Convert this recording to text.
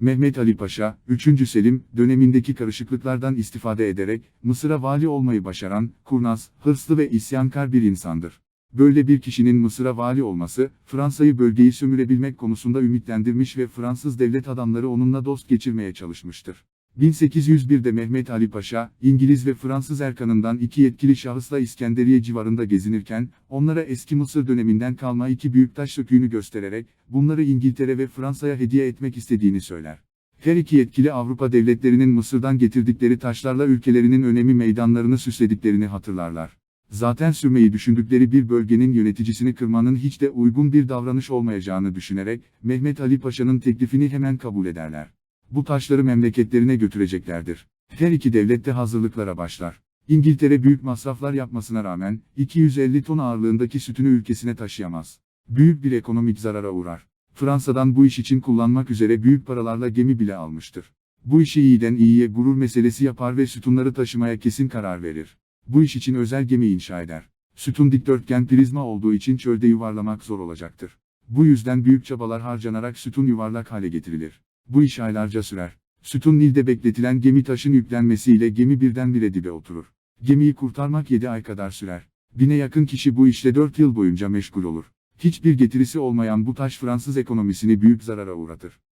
Mehmet Ali Paşa, 3. Selim, dönemindeki karışıklıklardan istifade ederek, Mısır'a vali olmayı başaran, kurnaz, hırslı ve isyankar bir insandır. Böyle bir kişinin Mısır'a vali olması, Fransa'yı bölgeyi sömürebilmek konusunda ümitlendirmiş ve Fransız devlet adamları onunla dost geçirmeye çalışmıştır. 1801'de Mehmet Ali Paşa, İngiliz ve Fransız erkanından iki yetkili şahısla İskenderiye civarında gezinirken, onlara eski Mısır döneminden kalma iki büyük taş söküğünü göstererek, bunları İngiltere ve Fransa'ya hediye etmek istediğini söyler. Her iki yetkili Avrupa devletlerinin Mısır'dan getirdikleri taşlarla ülkelerinin önemi meydanlarını süslediklerini hatırlarlar. Zaten sürmeyi düşündükleri bir bölgenin yöneticisini kırmanın hiç de uygun bir davranış olmayacağını düşünerek, Mehmet Ali Paşa'nın teklifini hemen kabul ederler. Bu taşları memleketlerine götüreceklerdir. Her iki devlet de hazırlıklara başlar. İngiltere büyük masraflar yapmasına rağmen, 250 ton ağırlığındaki sütünü ülkesine taşıyamaz. Büyük bir ekonomik zarara uğrar. Fransa'dan bu iş için kullanmak üzere büyük paralarla gemi bile almıştır. Bu işi iyiden iyiye gurur meselesi yapar ve sütunları taşımaya kesin karar verir. Bu iş için özel gemi inşa eder. Sütun dikdörtgen prizma olduğu için çölde yuvarlamak zor olacaktır. Bu yüzden büyük çabalar harcanarak sütun yuvarlak hale getirilir. Bu iş aylarca sürer. Sütun Nil'de bekletilen gemi taşın yüklenmesiyle gemi birdenbire dibe oturur. Gemiyi kurtarmak 7 ay kadar sürer. Bine yakın kişi bu işle 4 yıl boyunca meşgul olur. Hiçbir getirisi olmayan bu taş Fransız ekonomisini büyük zarara uğratır.